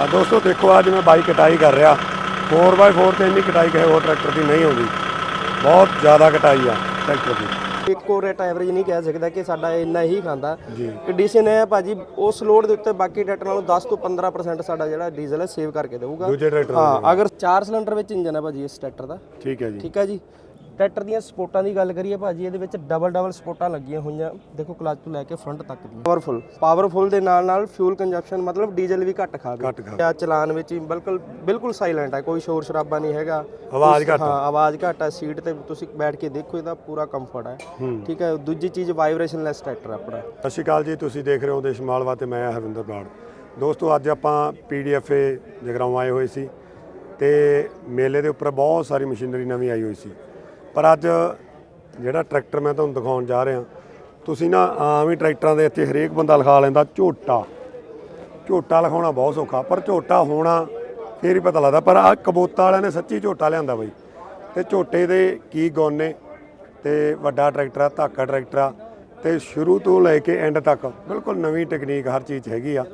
ਆ ਦੋਸਤੋ ਦੇਖੋ ਅੱਜ ਮੈਂ ਬਾਈ ਕਟਾਈ ਕਰ ਰਿਹਾ। 4x4 ਤੇ ਇੰਨੀ ਕਟਾਈ ਕਿਸੇ ਹੋਰ ਟਰੈਕਟਰ ਦੀ ਨਹੀਂ ਆਉਂਦੀ। ਬਹੁਤ ਜ਼ਿਆਦਾ ਕਟਾਈ ਆ ਟਰੈਕਟਰ ਦੀ। ਇੱਕੋ ਰੇਟ ਐਵਰੇਜ ਨਹੀਂ ਕਹਿ ਸਕਦਾ ਕਿ ਸਾਡਾ ਇੰਨਾ ਹੀ ਖਾਂਦਾ। ਕੰਡੀਸ਼ਨ ਹੈ ਭਾਜੀ ਉਸ ਲੋਡ ਦੇ ਉੱਤੇ ਬਾਕੀ ਟਰੈਕਟਰ ਨਾਲੋਂ 10 ਤੋਂ 15% ਸਾਡਾ ਜਿਹੜਾ ਡੀਜ਼ਲ ਹੈ ਸੇਵ ਕਰਕੇ ਦੇਊਗਾ। ਦੂਜੇ ਟਰੈਕਟਰ ਹਾਂ ਅਗਰ 4 ਸਿਲੰਡਰ ਵਿੱਚ ਇੰਜਨ ਹੈ ਭਾਜੀ ਇਸ ਟਰੈਕਟਰ ਦਾ। ਠੀਕ ਹੈ ਜੀ। ਠੀਕ ਹੈ ਜੀ। ਟਰੈਕਟਰ ਦੀਆਂ ਸਪੋਰਟਾਂ ਦੀ ਗੱਲ ਕਰੀਏ ਭਾਜੀ ਇਹਦੇ ਵਿੱਚ ਡਬਲ ਡਬਲ ਸਪੋਰਟਾਂ ਲੱਗੀਆਂ ਹੋਈਆਂ। ਦੇਖੋ ਕਲਚ ਤੋਂ ਲੈ ਕੇ ਫਰੰਟ ਤੱਕ ਦੀ। ਪਾਵਰਫੁਲ ਪਾਵਰਫੁਲ ਦੇ ਨਾਲ ਨਾਲ ਫਿਊਲ ਕੰਜ਼ੰਪਸ਼ਨ ਮਤਲਬ ਡੀਜ਼ਲ ਵੀ ਘੱਟ ਖਾਵੇ ਘੱਟ ਖਾ ਆ ਚਲਾਨ ਵਿੱਚ ਬਿਲਕੁਲ ਬਿਲਕੁਲ ਸਾਇਲੈਂਟ ਹੈ ਕੋਈ ਸ਼ੋਰ ਸ਼ਰਾਬਾ ਨਹੀਂ ਹੈਗਾ। ਆਵਾਜ਼ ਘੱਟ। ਹਾਂ ਆਵਾਜ਼ ਘੱਟ ਹੈ ਸੀਟ ਤੇ ਤੁਸੀਂ ਬੈਠ ਕੇ ਦੇਖੋ ਇਹਦਾ ਪੂਰਾ ਕੰਫਰਟ ਹੈ। ਠੀਕ ਹੈ ਦੂਜੀ ਚੀਜ਼ ਵਾਈਬ੍ਰੇਸ਼ਨ ਲੈਸ ਟਰੈਕਟਰ ਆਪਣਾ। ਸਤਿ ਸ਼੍ਰੀ ਅਕਾਲ ਜੀ ਤੁਸੀਂ ਦੇਖ ਰਹੇ ਹੋ ਦੇਸ਼ ਮਾਲਵਾ ਤੇ ਮੈਂ ਹਰਵਿੰਦਰ ਬਰਾੜ ਦੋਸਤੋ ਅੱਜ ਆਪਾਂ ਪੀਡੀਐਫਏ ਜਗਰਾਉਂ ਆਏ ਹੋਏ ਸੀ ਤੇ ਮੇਲੇ ਦੇ ਉੱਪਰ ਬਹੁਤ ਸਾਰੀ ਮਸ਼ੀਨਰੀ ਨਵੀਂ ਆਈ ਹੋਈ ਸੀ। ਪਰ ਅੱਜ ਜਿਹੜਾ ਟਰੈਕਟਰ ਮੈਂ ਤੁਹਾਨੂੰ ਦਿਖਾਉਣ ਜਾ ਰਿਹਾ, ਤੁਸੀਂ ਨਾ ਆਮ ਹੀ ਟਰੈਕਟਰਾਂ ਦੇ ਇੱਥੇ ਹਰੇਕ ਬੰਦਾ ਲਿਖਾ ਲੈਂਦਾ, ਝੋਟਾ। ਝੋਟਾ ਲਿਖਾਉਣਾ ਬਹੁਤ ਸੌਖਾ, ਪਰ ਝੋਟਾ ਹੋਣਾ ਫੇਰ ਹੀ ਪਤਾ ਲੱਗਦਾ, ਪਰ ਆ ਕਬੂਤਾ ਵਾਲਿਆਂ ਨੇ ਸੱਚੀ ਝੋਟਾ ਲਿਆਂਦਾ ਬਈ। ਤੇ ਝੋਟੇ ਦੇ ਕੀ ਗੁਣ ਨੇ, ਤੇ ਵੱਡਾ ਟਰੈਕਟਰ ਆ ਧਾਕਾ ਟਰੈਕਟਰ ਆ, ਤੇ ਸ਼ੁਰੂ ਤੋਂ ਲੈ ਕੇ ਐਂਡ ਤੱਕ ਬਿਲਕੁਲ ਨਵੀਂ ਟੈਕਨੀਕ ਹਰ ਚੀਜ਼ 'ਚ ਹੈਗੀ ਆ,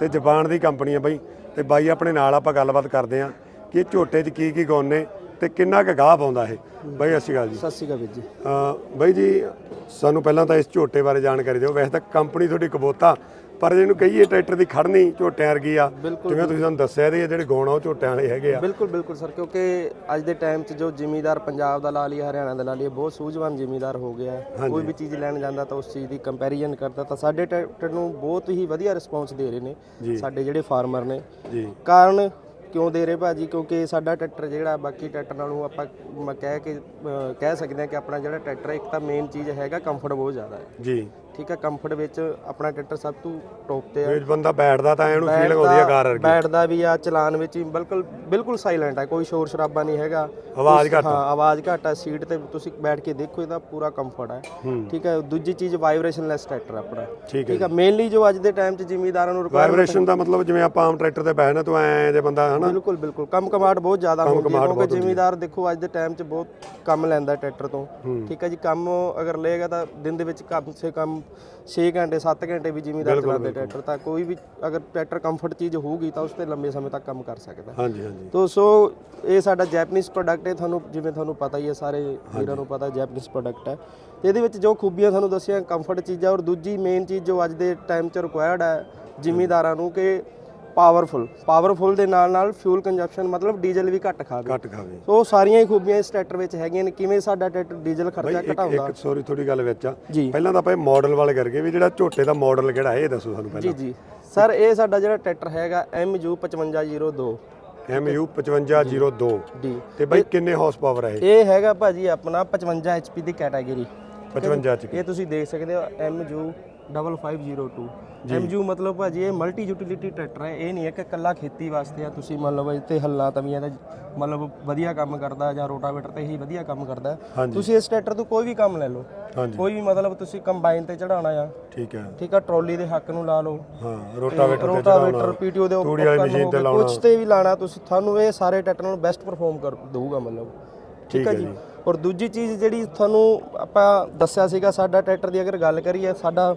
ਤੇ ਜਾਪਾਨ ਦੀ ਕੰਪਨੀ ਆ ਬਈ। ਤੇ ਬਾਈ ਆਪਣੇ ਨਾਲ ਆਪਾਂ ਗੱਲਬਾਤ ਕਰਦੇ ਆ ਕਿ ਝੋਟੇ 'ਚ ਕੀ ਕੀ ਗੁਣ ਨੇ ਤੇ ਕਿੰਨਾ ਕੁ ਗਾਹ ਪਾਉਂਦਾ ਇਹ? ਬਈ ਅਸੀਂ ਗੱਲ ਜੀ। ਸਤਿ ਸ਼੍ਰੀ ਅਕਾਲ ਵੀਰ ਜੀ। ਅ, ਬਾਈ ਜੀ ਸਾਨੂੰ ਪਹਿਲਾਂ ਤਾਂ ਇਸ ਝੋਟੇ ਬਾਰੇ ਜਾਣਕਾਰੀ ਦਿਓ। ਵੈਸੇ ਤਾਂ ਕੰਪਨੀ ਤੁਹਾਡੀ ਕਬੋਤਾ ਪਰ ਜਿਹਨੂੰ ਕਹੀਏ ਟਰੈਕਟਰ ਦੀ ਖੜਨੀ ਝੋਟਿਆਂ ਵਰਗੀ ਆ। ਜਿਵੇਂ ਤੁਸੀਂ ਸਾਨੂੰ ਦੱਸਿਆ ਇਹਦੇ ਜਿਹੜੇ ਗੁਣ ਆ ਉਹ ਝੋਟਿਆਂ ਵਾਲੇ ਹੈਗੇ ਆ। ਬਿਲਕੁਲ ਬਿਲਕੁਲ ਸਰ ਕਿਉਂਕਿ ਅੱਜ ਦੇ ਟਾਈਮ 'ਚ ਜੋ ਜ਼ਿਮੀਦਾਰ ਪੰਜਾਬ ਦਾ ਲਾ ਲਈ ਹਰਿਆਣਾ ਦਾ ਲਾ ਲਈ ਬਹੁਤ ਸੂਝਵਾਨ ਜ਼ਿਮੀਦਾਰ ਹੋ ਗਿਆ। ਹੈ। ਕੋਈ ਵੀ ਚੀਜ਼ ਲੈਣ ਜਾਂਦਾ ਤਾਂ ਉਸ ਚੀਜ਼ ਦੀ ਕੰਪੈਰੀਜ਼ਨ ਕਰਦਾ ਤਾਂ ਸਾਡੇ ਟਰੈਕਟਰ ਨੂੰ ਬਹੁਤ ਹੀ ਵਧੀਆ ਰਿਸਪੌਂਸ ਦੇ ਰਹੇ ਨੇ ਸਾਡੇ ਜਿਹੜੇ ਫਾਰਮਰ ਨੇ। ਜੀ। ਕਾਰਨ ਕਿਉਂ ਦੇ ਰਹੇ ਭਾਜੀ? ਕਿਉਂਕਿ ਸਾਡਾ ਟਰੈਕਟਰ ਜਿਹੜਾ ਬਾਕੀ ਟਰੈਕਟਰ ਨਾਲੋਂ ਆਪਾਂ ਮ- ਕਹਿ ਕੇ ਅ, ਕਹਿ ਸਕਦੇ ਹਾਂ ਕਿ ਆਪਣਾ ਜਿਹੜਾ ਟਰੈਕਟਰ ਇੱਕ ਤਾਂ ਮੇਨ ਚੀਜ਼ ਹੈਗਾ ਕੰਫਰਟ ਬਹੁਤ ਜ਼ਿਆਦਾ ਹੈ। ਜੀ। ਠੀਕ ਹੈ ਕੰਫਰਟ ਵਿੱਚ ਆਪਣਾ ਟਰੈਕਟਰ ਸਭ ਤੋਂ ਟੌਪ ਤੇ ਹੈ ਜੇ ਬੰਦਾ ਬੈਠਦਾ ਤਾਂ ਇਹਨੂੰ ਫੀਲਿੰਗ ਆਉਂਦੀ ਆ ਕਾਰ ਵਰਗੀ ਬੈਠਦਾ ਵੀ ਆ ਚਲਾਨ ਵਿੱਚ ਹੀ ਬਿਲਕੁਲ ਬਿਲਕੁਲ ਸਾਇਲੈਂਟ ਹੈ ਕੋਈ ਸ਼ੋਰ ਸ਼ਰਾਬਾ ਨਹੀਂ ਹੈਗਾ। ਆਵਾਜ਼ ਘੱਟ ਹਾਂ ਆਵਾਜ਼ ਘੱਟ ਹੈ ਸੀਟ ਤੇ ਤੁਸੀਂ ਬੈਠ ਕੇ ਦੇਖੋ ਇਹਦਾ ਪੂਰਾ ਕੰਫਰਟ ਹੈ। ਠੀਕ ਹੈ ਦੂਜੀ ਚੀਜ਼ ਵਾਈਬ੍ਰੇਸ਼ਨ ਲੈਸ ਟਰੈਕਟਰ ਆਪਣਾ। ਠੀਕ ਹੈ ਹੈ ਮੇਨਲੀ ਜੋ। ਅੱਜ ਦੇ ਟਾਈਮ 'ਚ ਜ਼ਿਮੀਦਾਰਾਂ ਨੂੰ requirement ਵਾਈਬ੍ਰੇਸ਼ਨ ਦਾ ਮਤਲਬ ਜਿਵੇਂ ਆਪਾਂ ਆਮ ਟਰੈਕਟਰ ਤੇ ਬੈਠਣਾ ਤਾਂ ਐ ਜੇ ਬੰਦਾ ਹਨਾ? ਬਿਲਕੁਲ ਬਿਲਕੁਲ ਕੰਮ ਕਮਾਟ ਬਹੁਤ ਜ਼ਿਆਦਾ ਹੋ ਗਿਆ ਕਿਉਂਕਿ ਜ਼ਿਮੀਦਾਰ ਦੇਖੋ ਅੱਜ ਦੇ ਟਾਈਮ 'ਚ ਬਹੁਤ ਕੰਮ ਲੈਂਦਾ ਟਰੈਕਟਰ ਤੋਂ। ਠੀਕ ਹੈ ਜੀ ਕੰਮ ਅਗਰ ਲਏਗਾ ਤਾਂ ਦਿਨ ਦੇ ਵਿੱਚ ਕਮ ਸੇ ਕਮ 6 ਘੰਟੇ 7 ਘੰਟੇ ਵੀ ਜ਼ਿਮੀਦਾਰ ਚਲਾਉਂਦੇ ਟਰੈਕਟਰ ਤਾਂ ਕੋਈ ਵੀ ਅਗਰ ਟਰੈਕਟਰ ਕੰਫਰਟ ਚੀਜ਼ ਹੋਊਗੀ ਤਾਂ ਉਸ ਤੇ ਲੰਬੇ ਸਮੇਂ ਤੱਕ ਕੰਮ ਕਰ ਸਕਦਾ। ਹਾਂਜੀ ਹਾਂਜੀ। ਤੋ ਸੋ ਇਹ ਸਾਡਾ ਜੈਪਨੀਜ਼ ਪ੍ਰੋਡਕਟ ਹੈ ਤੁਹਾਨੂੰ ਜਿਵੇਂ ਤੁਹਾਨੂੰ ਪਤਾ ਹੀ ਹੈ ਸਾਰੇ ਵੀਰਾਂ ਨੂੰ ਪਤਾ ਜੈਪਨੀਜ਼ ਪ੍ਰੋਡਕਟ ਹੈ। ਤੇ ਇਹਦੇ ਵਿੱਚ ਜੋ ਖੂਬੀਆਂ ਤੁਹਾਨੂੰ ਦੱਸੀਆਂ ਕੰਫਰਟ ਚੀਜ਼ਾਂ ਔਰ ਦੂਜੀ ਮੇਨ ਚੀਜ਼ ਜੋ ਅੱਜ ਦੇ ਟਾਈਮ 'ਚ ਰਿਕੁਆਇਰਡ ਹੈ ਜ਼ਿਮੀਦਾਰਾਂ ਨੂੰ ਕਿ ਪਾਵਰਫੁਲ ਪਾਵਰਫੁਲ ਦੇ ਨਾਲ ਨਾਲ ਫਿਊਲ ਕੰਜ਼ੰਪਸ਼ਨ ਮਤਲਬ ਡੀਜ਼ਲ ਵੀ ਘੱਟ ਖਾਵੇ। ਘੱਟ ਖਾਵੇ। ਸੋ ਸਾਰੀਆਂ ਹੀ ਖੂਬੀਆਂ ਇਸ ਟਰੈਕਟਰ ਵਿੱਚ ਹੈਗੀਆਂ ਨੇ ਕਿਵੇਂ ਸਾਡਾ ਟਰੈਕਟਰ ਡੀਜ਼ਲ ਖਰਚਾ ਘਟਾਉਂਦਾ ਇੱਕ ਸੌਰੀ ਥੋੜੀ ਗੱਲ ਵਿੱਚ ਆ। ਜੀ। ਪਹਿਲਾਂ ਤਾਂ ਆਪਾਂ ਮਾਡਲ ਵਾਲੇ ਕਰਕੇ ਵੀ ਜਿਹੜਾ ਝੋਟੇ ਦਾ ਮਾਡਲ ਕਿਹੜਾ ਹੈ ਇਹ ਦੱਸੋ ਸਾਨੂੰ ਜੀ ਪਹਿਲਾਂ। ਜੀ। ਸਰ ਇਹ ਸਾਡਾ ਜਿਹੜਾ ਟਰੈਕਟਰ ਹੈਗਾ MU 5502 MU 5502 ਡੀ ਤੇ ਬਾਈ ਕਿੰਨੇ ਹਾਰਸ ਪਾਵਰ ਹੈ ਇਹ? ਇਹ ਹੈਗਾ ਭਾਜੀ ਆਪਣਾ 55 HP ਦੀ ਕੈਟਾਗਰੀ 55 ਚ ਇਹ ਤੁਸੀਂ ਦੇਖ ਸਕਦੇ ਹੋ MU 5502 MU ਮਤਲਬ ਭਾਜੀ ਇਹ ਮਲਟੀ ਯੂਟਿਲਿਟੀ ਟਰੈਕਟਰ ਹੈ ਇਹ ਨਹੀਂ ਹੈ ਕਿ ਕੱਲਾ ਖੇਤੀ ਵਾਸਤੇ ਆ ਤੁਸੀਂ ਮੰਨ ਲਓ ਇੱਥੇ ਹੱਲਾਂ ਤਵੀਆਂ ਦਾ ਮਤਲਬ ਵਧੀਆ ਕੰਮ ਕਰਦਾ ਜਾਂ ਰੋਟਾਵੇਟਰ ਤੇ ਹੀ ਵਧੀਆ ਕੰਮ ਕਰਦਾ। ਹੈ। ਤੁਸੀਂ ਇਸ ਟਰੈਕਟਰ ਤੋਂ ਕੋਈ ਵੀ ਕੰਮ ਲੈ ਲਓ। ਕੋਈ ਵੀ ਮਤਲਬ ਤੁਸੀਂ ਕੰਬਾਈਨ ਤੇ ਚੜਾਉਣਾ ਆ। ਠੀਕ ਹੈ। ਠੀਕ ਆ ਟਰਾਲੀ ਦੇ ਹੱਕ ਨੂੰ ਲਾ ਲਓ। ਹਾਂ ਰੋਟਾਵੇਟਰ ਤੇ ਰੋਟਾਵੇਟਰ ਪੀਟੀਓ ਦੇ ਮਸ਼ੀਨ ਤੇ ਲਾਉਣਾ। ਕੁਝ ਤੇ ਵੀ ਲਾਣਾ ਤੁਸੀਂ ਤੁਹਾਨੂੰ ਇਹ ਸਾਰੇ ਟਰੈਕਟਰ ਨੂੰ ਬੈਸਟ ਪਰਫਾਰਮ ਕਰ ਦਊਗਾ ਮਤਲਬ। ਠੀਕ ਹੈ ਜੀ। ਔਰ ਦੂਜੀ ਚੀਜ਼ ਜਿਹੜੀ ਤੁਹਾਨੂੰ ਆਪਾਂ ਦੱਸਿਆ ਸੀਗਾ ਸਾਡਾ ਟਰੈਕਟਰ ਦੀ ਅਗਰ ਗੱਲ ਕਰੀਏ ਸਾਡਾ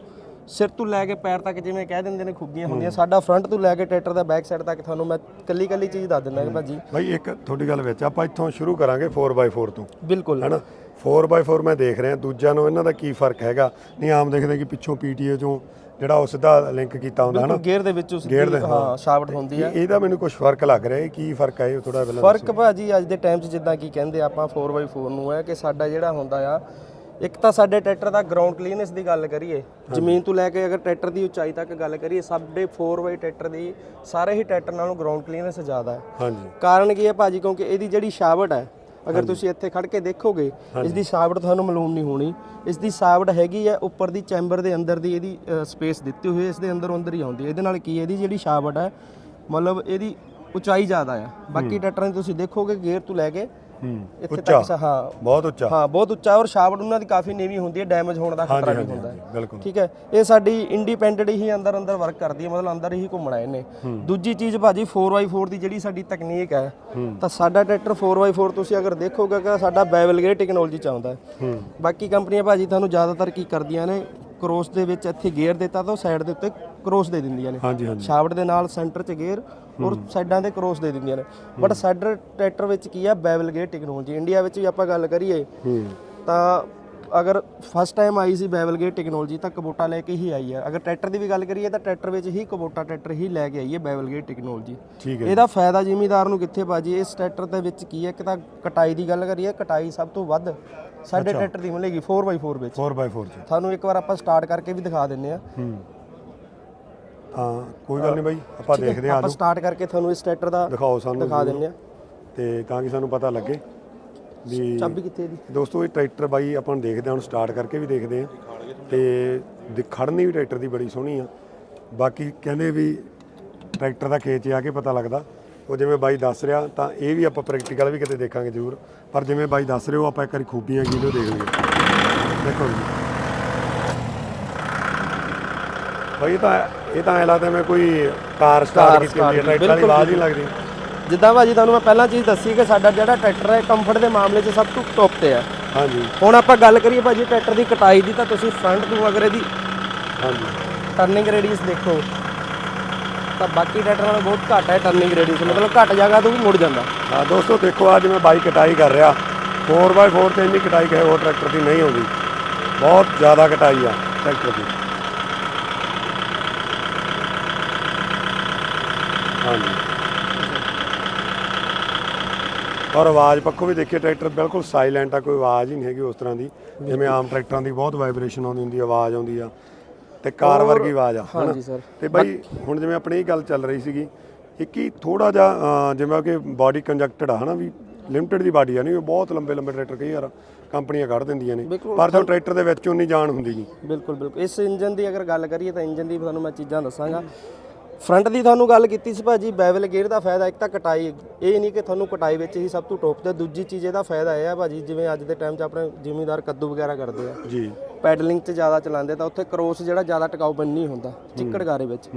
ਸਿਰ ਤੋਂ ਲੈ ਕੇ ਪੈਰ ਤੱਕ ਜਿਵੇਂ ਕਹਿ ਦਿੰਦੇ ਨੇ ਖੂਬੀਆਂ ਹੁੰਦੀਆਂ ਸਾਡਾ ਫਰੰਟ ਤੋਂ ਲੈ ਕੇ ਟਰੈਕਟਰ ਦਾ ਬੈਕ ਸਾਈਡ ਤੱਕ ਤੁਹਾਨੂੰ ਮੈਂ ਕੱਲੀ ਕੱਲੀ ਚੀਜ਼ ਦੱਸ ਦਿੰਦਾ ਕਿ ਭਾਜੀ। ਬਾਈ ਇੱਕ ਤੁਹਾਡੀ ਗੱਲ ਵਿੱਚ ਆਪਾਂ ਇੱਥੋਂ ਸ਼ੁਰੂ ਕਰਾਂਗੇ 4x4 ਤੋਂ। ਬਿਲਕੁਲ। ਹੈਨਾ? 4x4 ਮੈਂ ਦੇਖ ਰਿਹਾ ਦੂਜਿਆਂ ਨੂੰ ਇਹਨਾਂ ਦਾ ਕੀ ਫ਼ਰਕ ਹੈਗਾ? ਨਹੀਂ ਆਮ ਦੇਖਦੇ ਕਿ ਪਿੱਛੋਂ ਪੀਟੀਏ ਚੋਂ ਜਿਹੜਾ ਉਹ ਸਿੱਧਾ ਲਿੰਕ ਕੀਤਾ ਹੁੰਦਾ ਹਨਾ? ਗੇਅਰ ਦੇ ਵਿੱਚ ਉਸ ਦੀ ਹਾਂ ਸ਼ਾਫਟ ਹੁੰਦੀ ਹੈ। ਇਹਦਾ ਮੈਨੂੰ ਕੁਝ ਫ਼ਰਕ ਲੱਗ ਰਿਹਾ ਇਹ ਕੀ ਫ਼ਰਕ ਹੈ ਥੋੜਾ ਪਹਿਲਾਂ ਫ਼ਰਕ ਭਾਜੀ ਅੱਜ ਦੇ ਟਾਈਮ 'ਚ ਜਿੱਦਾਂ ਕੀ ਕਹਿੰਦੇ ਆਪਾਂ 4x4 ਨੂੰ ਹੈ ਕਿ ਸਾਡਾ ਜਿਹੜਾ ਹੁੰਦਾ ਆ ਇੱਕ ਤਾਂ ਸਾਡੇ ਟਰੈਕਟਰ ਦਾ ਗਰਾਊਂਡ ਕਲੀਨੈਸ ਦੀ ਗੱਲ ਕਰੀਏ ਜ਼ਮੀਨ ਤੋਂ ਲੈ ਕੇ ਅਗਰ ਟਰੈਕਟਰ ਦੀ ਉਚਾਈ ਤੱਕ ਗੱਲ ਕਰੀਏ ਸਾਡੇ 4x ਟਰੈਕਟਰ ਦੀ ਸਾਰੇ ਹੀ ਟਰੈਕਟਰ ਨਾਲੋਂ ਗਰਾਊਂਡ ਕਲੀਨੈਸ ਜ਼ਿਆਦਾ ਹੈ। ਹਾਂਜੀ। ਕਾਰਨ ਕੀ ਹੈ ਭਾਜੀ? ਕਿਉਂਕਿ ਇਹਦੀ ਜਿਹੜੀ ਸ਼ਾਵਟ ਹੈ ਅਗਰ ਤੁਸੀਂ ਇੱਥੇ ਖੜ ਕੇ ਦੇਖੋਗੇ ਇਸ ਦੀ ਸ਼ਾਵਟ ਤੁਹਾਨੂੰ ਮਾਲੂਮ ਨਹੀਂ ਹੋਣੀ। ਇਸ ਦੀ ਸ਼ਾਵਟ ਹੈਗੀ ਹੈ ਉੱਪਰ ਦੀ ਚੈਂਬਰ ਦੇ ਅੰਦਰ ਦੀ ਇਹਦੀ ਸਪੇਸ ਦਿੱਤੀ ਹੋਈ ਹੈ ਇਸ ਦੇ ਅੰਦਰ ਅੰਦਰ ਹੀ ਆਉਂਦੀ ਹੈ। ਇਹਦੇ ਨਾਲ ਕੀ ਹੈ? ਇਹਦੀ ਜਿਹੜੀ ਸ਼ਾਵਟ ਹੈ ਮਤਲਬ ਇਹਦੀ ਉਚਾਈ ਜ਼ਿਆਦਾ ਆ ਬਾਕੀ ਟਰੈਕਟਰਾਂ 'ਚ ਤੁਸੀਂ ਦੇਖੋਗੇ ਗੇਅਰ ਤੋਂ ਲੈ ਕੇ ਹੂੰ ਇੱਥੇ ਉੱਚਾ। ਤੱਕ ਸ- ਹਾਂ। ਬਹੁਤ ਉੱਚਾ। ਹਾਂ ਬਹੁਤ ਉੱਚਾ ਔਰ ਸ਼ਾਵਟ ਉਹਨਾਂ ਦੀ ਕਾਫੀ ਨੀਵੀਂ ਹੁੰਦੀ ਹੈ ਡੈਮੇਜ ਹੋਣ ਦਾ ਖਤਰਾ ਵੀ ਹਾਂਜੀ ਹੁੰਦਾ ਹੈ। ਹਾਂਜੀ ਬਿਲਕੁਲ। ਠੀਕ ਹੈ ਇਹ ਸਾਡੀ ਇੰਡੀਪੈਂਡੈਂਟ ਹੀ ਅੰਦਰ ਅੰਦਰ ਵਰਕ ਕਰਦੀ ਹੈ ਮਤਲਬ ਅੰਦਰ ਹੀ ਘੁੰਮਣਾ ਇਹਨੇ। ਦੂਜੀ ਚੀਜ਼ ਭਾਜੀ 4x4 ਦੀ ਜਿਹੜੀ ਸਾਡੀ ਤਕਨੀਕ ਹੈ ਤਾਂ ਸਾਡਾ ਟਰੈਕਟਰ 4x4 ਤੁਸੀਂ ਅਗਰ ਦੇਖੋਗੇ ਕਿ ਸਾਡਾ ਬੈਵਲ ਗੇਅਰ ਟੈਕਨੋਲੋਜੀ ਚ ਆਉਂਦਾ ਹੈ। ਬਾਕੀ ਕੰਪਨੀਆਂ ਭਾਜੀ ਤੁਹਾਨੂੰ ਜ਼ਿਆਦਾਤਰ ਕੀ ਕਰਦੀਆਂ ਨੇ ਕ੍ਰੋਸ ਦੇ ਵਿੱਚ ਇੱਥੇ ਗੇਅਰ ਦਿੱਤਾ ਤਾਂ ਉਹ ਸਾਈਡ ਦੇ ਉੱਤੇ ਕ੍ਰੋਸ ਦੇ ਦਿੰਦੀਆਂ ਨੇ। ਹਾਂਜੀ ਹਾਂਜੀ। ਸ਼ਾਫਟ ਦੇ ਨਾਲ ਸੈਂਟਰ 'ਚ ਗੇਅਰ ਔਰ ਸਾਈਡਾਂ ਤੇ ਕ੍ਰੋਸ ਦੇ ਦਿੰਦੀਆਂ ਨੇ। ਬਟ ਸਾਡਾ ਟਰੈਕਟਰ ਵਿੱਚ ਕੀ ਆ ਬੈਵਲ ਗੇਅਰ ਟੈਕਨੋਲੋਜੀ ਇੰਡੀਆ ਵਿੱਚ ਵੀ ਆਪਾਂ ਗੱਲ ਕਰੀਏ ਤਾਂ ਅਗਰ ਫਸਟ ਟਾਈਮ ਆਈ ਸੀ ਬੈਵਲ ਗੇਅਰ ਟੈਕਨੋਲੋਜੀ ਤਾਂ ਕਬੋਟਾ ਲੈ ਕੇ ਹੀ ਆਈ ਹੈ ਅਗਰ ਟਰੈਕਟਰ ਦੀ ਵੀ ਗੱਲ ਕਰੀਏ ਤਾਂ ਟਰੈਕਟਰ ਵਿੱਚ ਹੀ ਕਬੋਟਾ ਟਰੈਕਟਰ ਹੀ ਲੈ ਕੇ ਆਈ ਹੈ ਬੈਵਲ ਗੇਅਰ ਟੈਕਨੋਲੋਜੀ ਇਹਦਾ ਫਾਇਦਾ ਜ਼ਿਮੀਦਾਰ ਨੂੰ ਕਿੱਥੇ ਬਾਜੀ ਇਸ ਟਰੈਕਟਰ ਦੇ ਵਿੱਚ ਕੀ ਹੈ ਕਿ ਤਾਂ ਕਟਾਈ ਦੀ ਗੱਲ ਕਰੀਏ ਕਟਾਈ ਸਭ ਤੋਂ ਵੱਧ ਸਾਡੇ ਟਰੈਕਟਰ ਦੀ ਮਿਲੇਗੀ 4x4 ਵਿੱਚ। 4x4 ਚ। ਤੁਹਾਨੂੰ ਇੱਕ ਵਾਰ ਆਪਾਂ ਸਟਾਰਟ ਕਰਕੇ ਵੀ ਦਿਖਾ ਦਿੰਨੇ ਆ ਹਾਂ ਕੋਈ ਗੱਲ ਨਹੀਂ ਬਾਈ ਆਪਾਂ ਦੇਖਦੇ ਹਾਂ ਆਪਾਂ ਸਟਾਰਟ ਕਰਕੇ ਤੁਹਾਨੂੰ ਇਸ ਟਰੈਕਟਰ ਦਾ ਦਿਖਾਓ ਸਾਨੂੰ ਦਿਖਾ ਦਿੰਨੇ ਆ ਤੇ ਤਾਂ ਕਿ ਸਾਨੂੰ ਪਤਾ ਲੱਗੇ ਵੀ ਚਾਬੀ ਕਿੱਥੇ ਇਹਦੀ? ਦੋਸਤੋ ਇਹ ਟਰੈਕਟਰ ਬਾਈ ਆਪਾਂ ਨੂੰ ਦੇਖਦੇ ਹਾਂ ਹੁਣ ਸਟਾਰਟ ਕਰਕੇ ਵੀ ਦੇਖਦੇ ਹਾਂ। ਤੇ ਦਿ- ਖੜਨੀ ਵੀ ਟਰੈਕਟਰ ਦੀ ਬੜੀ ਸੋਹਣੀ ਆ। ਬਾਕੀ ਕਹਿੰਦੇ ਵੀ ਟਰੈਕਟਰ ਦਾ ਖੇਚ ਆ ਕੇ ਪਤਾ ਲੱਗਦਾ। ਉਹ ਜਿਵੇਂ ਬਾਈ ਦੱਸ ਰਿਹਾ ਤਾਂ ਇਹ ਵੀ ਆਪਾਂ ਪ੍ਰੈਕਟੀਕਲ ਵੀ ਕਿਤੇ ਦੇਖਾਂਗੇ ਜ਼ਰੂਰ। ਪਰ ਜਿਵੇਂ ਬਾਈ ਦੱਸ ਰਹੇ ਹੋ ਆਪਾਂ ਇੱਕ ਵਾਰੀ ਖੂਬੀਆਂ ਕੀ ਉਹ ਦੇਖ ਲਈਏ ਦੇਖੋ ਜੀ। ਬਾਈ ਇਹ ਤਾਂ ਇਹ ਤਾਂ ਐ ਲੱਗਦਾ ਮੈਂ ਕੋਈ ਕਾਰ ਸਟਾਰਟ ਕੀਤੀ ਹੁੰਦੀ ਹੈ ਟਰੈਕਟਰ ਵਾਲੀ ਆਵਾਜ਼ ਹੀ ਲੱਗਦੀ। ਜਿੱਦਾਂ ਭਾਜੀ ਤੁਹਾਨੂੰ ਮੈਂ ਪਹਿਲਾਂ ਚੀਜ਼ ਦੱਸੀ ਕਿ ਸਾਡਾ ਜਿਹੜਾ ਟਰੈਕਟਰ ਹੈ ਕੰਫਰਟ ਦੇ ਮਾਮਲੇ 'ਚ ਸਭ ਤੋਂ ਟੌਪ ਤੇ ਹੈ ਹਾਂਜੀ। ਹੁਣ ਆਪਾਂ ਗੱਲ ਕਰੀਏ ਭਾਜੀ ਟਰੈਕਟਰ ਦੀ ਕਟਾਈ ਦੀ ਤਾਂ ਤੁਸੀਂ ਫਰੰਟ ਤੋਂ ਅਗਰ ਇਹਦੀ ਹਾਂਜੀ। ਟਰਨਿੰਗ ਰੇਡੀਅਸ ਦੇਖੋ ਤਾਂ ਬਾਕੀ ਟਰੈਕਟਰਾਂ ਨਾਲੋਂ ਬਹੁਤ ਘੱਟ ਹੈ ਟਰਨਿੰਗ ਰੇਡੀਅਸ ਮਤਲਬ ਘੱਟ ਜਗ੍ਹਾ ਤੋਂ ਵੀ ਮੁੜ ਜਾਂਦਾ। ਹਾਂ ਦੋਸਤੋ ਦੇਖੋ ਅੱਜ ਮੈਂ ਬਾਈਕ ਕਟਾਈ ਕਰ ਰਿਹਾ। 4x4 ਤੇ ਇੰਨੀ ਕਟਾਈ ਕਿਸੇ ਹੋਰ ਟਰੈਕਟਰ ਦੀ ਨਹੀਂ ਆਉਂਦੀ। ਬਹੁਤ ਜ਼ਿਆਦਾ ਕਟਾਈ ਆ ਟਰੈਕਟਰ ਦੀ ਹਾਂਜੀ ਔਰ ਆਵਾਜ਼ ਪੱਖੋਂ ਵੀ ਦੇਖੀਏ ਟਰੈਕਟਰ ਬਿਲਕੁਲ ਸਾਇਲੈਂਟ ਆ ਕੋਈ ਆਵਾਜ਼ ਹੀ ਨਹੀਂ ਹੈਗੀ ਉਸ ਤਰ੍ਹਾਂ ਦੀ। ਜਿਵੇਂ ਆਮ ਟਰੈਕਟਰਾਂ ਦੀ ਬਹੁਤ ਵਾਈਬ੍ਰੇਸ਼ਨ ਆਉਂਦੀ ਹੁੰਦੀ ਆਵਾਜ਼ ਆਉਂਦੀ ਆ ਤੇ ਕਾਰ ਵਰਗੀ ਆਵਾਜ਼ ਆ ਹਨਾ? ਹਾਂਜੀ ਸਰ ਤੇ ਬਾਈ ਹੁਣ ਜਿਵੇਂ ਆਪਣੀ ਇਹ ਗੱਲ ਚੱਲ ਰਹੀ ਸੀਗੀ ਇੱਕ ਹੀ ਥੋੜਾ ਜਿਹਾ ਜਿਵੇਂ ਕਿ ਬਾਡੀ ਕੰਜਕਟਡ ਆ ਹਨਾ ਵੀ ਲਿਮਟਿਡ ਦੀ ਬਾਡੀ ਆ ਨਹੀਂ ਬਹੁਤ ਲੰਬੇ ਲੰਬੇ ਟਰੈਕਟਰ ਕਈ ਵਾਰ ਕੰਪਨੀਆਂ ਕੱਢ ਦਿੰਦੀਆਂ ਨੇ। ਪਰ ਜੋ ਟਰੈਕਟਰ ਦੇ ਵਿੱਚ ਉਨੀ ਜਾਨ ਹੁੰਦੀ ਨਹੀਂ ਬਿਲਕੁਲ ਬਿਲਕੁਲ। ਇਸ ਇੰਜਨ ਦੀ ਅਗਰ ਗੱਲ ਕਰੀਏ ਤਾਂ ਇੰਜਨ ਦੀ ਤੁਹਾਨੂੰ ਮੈਂ ਚੀਜ਼ਾਂ ਦੱਸਾਂਗਾ। ਫਰੰਟ ਦੀ ਤੁਹਾਨੂੰ ਗੱਲ ਕੀਤੀ ਸੀ ਭਾਜੀ ਬੈਵਲ ਗੇਅਰ ਦਾ ਫਾਇਦਾ ਇੱਕ ਤਾਂ ਕਟਾਈ ਇਹ ਨਹੀਂ ਕਿ ਤੁਹਾਨੂੰ ਕਟਾਈ ਵਿੱਚ ਹੀ ਸਭ ਤੋਂ ਟੌਪ ਤੇ ਦੂਜੀ ਚੀਜ਼ ਇਹਦਾ ਫਾਇਦਾ ਇਹ ਆ ਭਾਜੀ ਜਿਵੇਂ ਅੱਜ ਦੇ ਟਾਈਮ 'ਚ ਆਪਣੇ ਜ਼ਿਮੀਦਾਰ ਕੱਦੂ ਵਗੈਰਾ ਕਰਦੇ ਆ। ਜੀ। ਪੈਡਲਿੰਗ 'ਚ ਜ਼ਿਆਦਾ ਚਲਾਉਂਦੇ ਤਾਂ ਉੱਥੇ ਕ੍ਰੋਸ ਜਿਹੜਾ ਜ਼ਿਆਦਾ ਟਿਕਾਊਪਨ ਨਹੀਂ ਹੁੰਦਾ ਚਿੱਕੜ ਗਾਰੇ ਵਿੱਚ।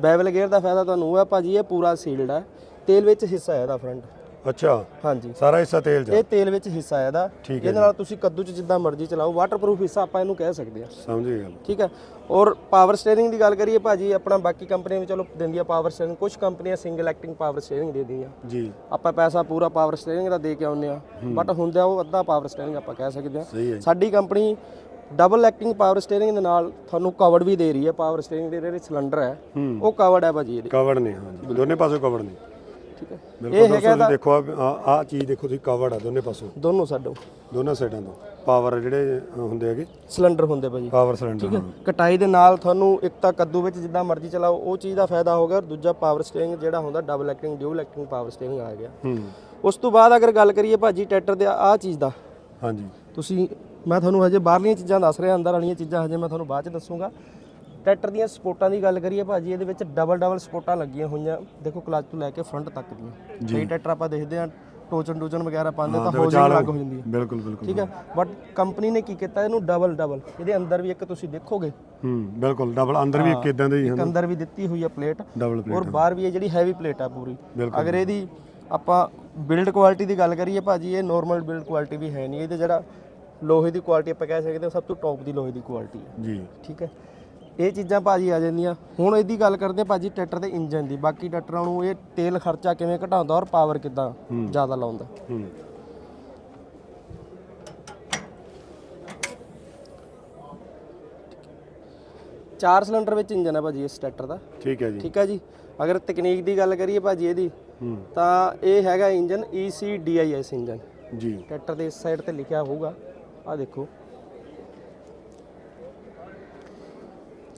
ਬੈਵਲ ਗੇਅਰ ਦਾ ਫਾਇਦਾ ਤੁਹਾਨੂੰ ਉਹ ਆ ਭਾਜੀ ਇਹ ਪੂਰਾ ਸੀਲਡ ਹੈ ਤੇਲ ਵਿੱਚ ਹਿੱਸਾ ਹੈ ਇਹਦਾ ਫਰੰਟ ਅੱਛਾ। ਹਾਂਜੀ। ਸਾਰਾ ਹਿੱਸਾ ਤੇਲ ਚ। ਇਹ ਤੇਲ ਵਿੱਚ ਹਿੱਸਾ ਹੈ ਇਹਦਾ। ਠੀਕ ਹੈ ਇਹਦੇ ਨਾਲ ਤੁਸੀਂ ਕੱਦੂ 'ਚ ਜਿੱਦਾਂ ਮਰਜ਼ੀ ਚਲਾਓ। ਵਾਟਰਪ੍ਰੂਫ ਹਿੱਸਾ ਆਪਾਂ ਇਹਨੂੰ ਕਹਿ ਸਕਦੇ ਆ। ਸਮਝ ਗਏ ਗੱਲ। ਠੀਕ ਹੈ। ਔਰ ਪਾਵਰ ਸਟੀਅਰਿੰਗ ਦੀ ਗੱਲ ਕਰੀਏ ਭਾਜੀ ਆਪਣਾ ਬਾਕੀ ਕੰਪਨੀਆਂ ਵੀ ਚਲੋ ਦਿੰਦੀਆਂ ਪਾਵਰ ਸਟੀਅਰਿੰਗ ਕੁਝ ਕੰਪਨੀਆਂ ਸਿੰਗਲ ਐਕਟਿੰਗ ਪਾਵਰ ਸਟੀਅਰਿੰਗ ਦੇ ਦਿੰਦੀਆਂ। ਜੀ। ਆਪਾਂ ਪੈਸਾ ਪੂਰਾ ਪਾਵਰ ਸਟੀਅਰਿੰਗ ਦਾ ਦੇ ਕੇ ਆਉਂਦੇ ਆ। ਬਟ ਹੁੰਦਾ ਉਹ ਅੱਧਾ ਪਾਵਰ ਸਟੀਅਰਿੰਗ ਆਪਾਂ ਕਹਿ ਸਕਦੇ ਆ। ਸਾਡੀ company double acting power steering ਦੇ ਨਾਲ ਤੁਹਾਨੂੰ ਕਵਰਡ ਵੀ ਦੇ ਰਹੀ ਹੈ। ਪਾਵਰ ਸਟੀਅਰਿੰਗ ਦੇ ਜਿਹੜੇ ਸਿਲੰਡਰ ਹੈ ਉਹ ਕਵਰਡ ਹੈ ਭਾਜੀ ਇਹਦੇ। ਕਵਰ ਨੇ ਹਾਂਜੀ ਦੋਨੇ ਪਾਸੋਂ ਕਵਰ ਨੇ। ਠੀਕ ਹੈ। ਬਿਲਕੁਲ ਦੋਸਤੋ ਤੁਸੀਂ ਦੇਖੋ ਆ ਆ ਚੀਜ਼ ਦੇਖੋ ਤੁਸੀਂ ਕਵਰ ਆ ਦੋਨੇ ਪਾਸੋਂ। ਦੋਨੋਂ ਸਾਡੋ। ਦੋਨਾਂ ਸਾਈਡਾਂ ਤੋਂ। ਪਾਵਰ ਜਿਹੜੇ ਅ, ਹੁੰਦੇ ਹੈਗੇ। ਸਿਲੰਡਰ ਹੁੰਦੇ ਭਾਜੀ। ਪਾਵਰ ਸਿਲੰਡਰ ਹਾਂ। ਕਟਾਈ ਦੇ ਨਾਲ ਤੁਹਾਨੂੰ ਇੱਕ ਤਾਂ ਕੱਦੂ ਵਿੱਚ ਜਿੱਦਾਂ ਮਰਜ਼ੀ ਚਲਾਓ ਉਹ ਚੀਜ਼ ਦਾ ਫਾਇਦਾ ਹੋ ਗਿਆ ਔਰ ਦੂਜਾ ਪਾਵਰ ਸਟੀਅਰਿੰਗ ਜਿਹੜਾ ਹੁੰਦਾ double acting dual acting power steering ਆ ਗਿਆ। ਹੂੰ। ਉਸ ਤੋਂ ਬਾਅਦ ਅਗਰ ਗੱਲ ਕਰੀਏ ਭਾਜੀ ਟਰੈਕਟਰ ਦੇ ਚੀਜ਼ ਦਾ। ਹਾਂਜੀ। ਤੁਸੀਂ ਮੈਂ ਤੁਹਾਨੂੰ ਹਜੇ ਬਾਹਰਲੀਆਂ ਚੀਜ਼ਾਂ ਦੱਸ ਰਿਹਾ ਅੰਦਰ ਵਾਲੀਆਂ ਚੀਜ਼ਾਂ ਹਜੇ ਮੈਂ ਤੁਹਾਨੂੰ ਬਾਅਦ ਚ ਦੱਸੂਗਾ। ਟਰੈਕਟਰ ਦੀਆਂ ਸਪੋਰਟਾਂ ਦੀ ਗੱਲ ਕਰੀਏ ਭਾਜੀ ਇਹਦੇ ਵਿੱਚ ਡਬਲ ਡਬਲ ਸਪੋਰਟਾਂ ਲੱਗੀਆਂ ਹੋਈਆਂ। ਦੇਖੋ ਕਲਚ ਤੋਂ ਲੈ ਕੇ ਫਰੰਟ ਤੱਕ ਦੀਆਂ ਕਈ ਟਰੈਕਟਰ ਆਪਾਂ ਦੇਖਦੇ ਹਾਂ ਟੋਚਨ ਟੋਚਨ ਵਗੈਰਾ ਪਾਉਂਦੇ ਤਾਂ ਹੋਜ਼ਿੰਗ ਲੱਗ ਹੋ ਜਾਂਦੀ ਹੈ। ਬਿਲਕੁਲ ਬਿਲਕੁਲ ਠੀਕ ਹੈ? ਬਟ ਕੰਪਨੀ ਨੇ ਕੀ ਕੀਤਾ ਇਹਨੂੰ ਡਬਲ ਡਬਲ ਇਹਦੇ ਅੰਦਰ ਵੀ ਇੱਕ ਤੁਸੀਂ ਦੇਖੋਗੇ। ਹੂੰ ਬਿਲਕੁਲ ਡਬਲ ਅੰਦਰ ਵੀ ਇੱਕ ਇਦਾਂ ਦੇ ਹੀ ਇੱਕ ਹਨ। ਅੰਦਰ ਵੀ ਦਿੱਤੀ ਹੋਈ ਹੈ ਪਲੇਟ ਔਰ ਬਾਹਰ ਵੀ ਇਹ ਜਿਹੜੀ ਹੈਵੀ ਪਲੇਟ ਆ ਪੂਰੀ। ਅਗਰ ਇਹਦੀ ਆਪਾਂ ਬਿਲਡ ਕੁਆਲਿਟੀ ਦੀ ਗੱਲ ਕਰੀਏ ਭਾਜੀ ਇਹ ਨਾਰਮਲ ਬਿਲਡ ਕੁਆਲਿਟੀ ਵੀ ਹੈ ਨਹੀਂ। ਇਹਦੇ ਜਿਹੜਾ ਲੋਹੇ ਦੀ ਕੁਆਲਿਟੀ ਆਪਾਂ ਕਹਿ ਸਕਦੇ ਹਾਂ ਸਭ ਤੋਂ ਟੌਪ ਦੀ ਲੋਹੇ ਦੀ ਕੁਆਲਿਟੀ ਹੈ ਜੀ। ਠੀਕ ਹੈ? ਇਹ ਚੀਜ਼ਾਂ ਭਾਜੀ ਆ ਜਾਂਦੀਆਂ। ਹੁਣ ਇਹਦੀ ਗੱਲ ਕਰਦੇ ਹਾਂ ਭਾਜੀ ਟਰੈਕਟਰ ਦੇ ਇੰਜਨ ਦੀ। ਬਾਕੀ ਟਰੈਕਟਰਾਂ ਨੂੰ ਇਹ ਤੇਲ ਖਰਚਾ ਕਿਵੇਂ ਘਟਾਉਂਦਾ ਔਰ ਪਾਵਰ ਕਿੱਦਾਂ ਜ਼ਿਆਦਾ ਲਾਉਂਦਾ। ਹੂੰ। ਚਾਰ ਸਿਲੰਡਰ ਵਿੱਚ ਇੰਜਨ ਹੈ ਭਾਜੀ ਇਸ ਟਰੈਕਟਰ ਦਾ। ਠੀਕ ਹੈ ਜੀ। ਠੀਕ ਹੈ ਜੀ। ਅਗਰ ਤਕਨੀਕ ਦੀ ਗੱਲ ਕਰੀਏ ਭਾਜੀ ਇਹਦੀ ਹੂੰ। ਤਾਂ ਇਹ ਹੈਗਾ ਇੰਜਨ ECDIS ਇੰਜਨ। ਜੀ। ਟਰੈਕਟਰ ਦੇ ਇਸ ਸਾਈਡ ਤੇ ਲਿਖਿਆ ਹੋਊਗਾ। ਆ ਦੇਖੋ।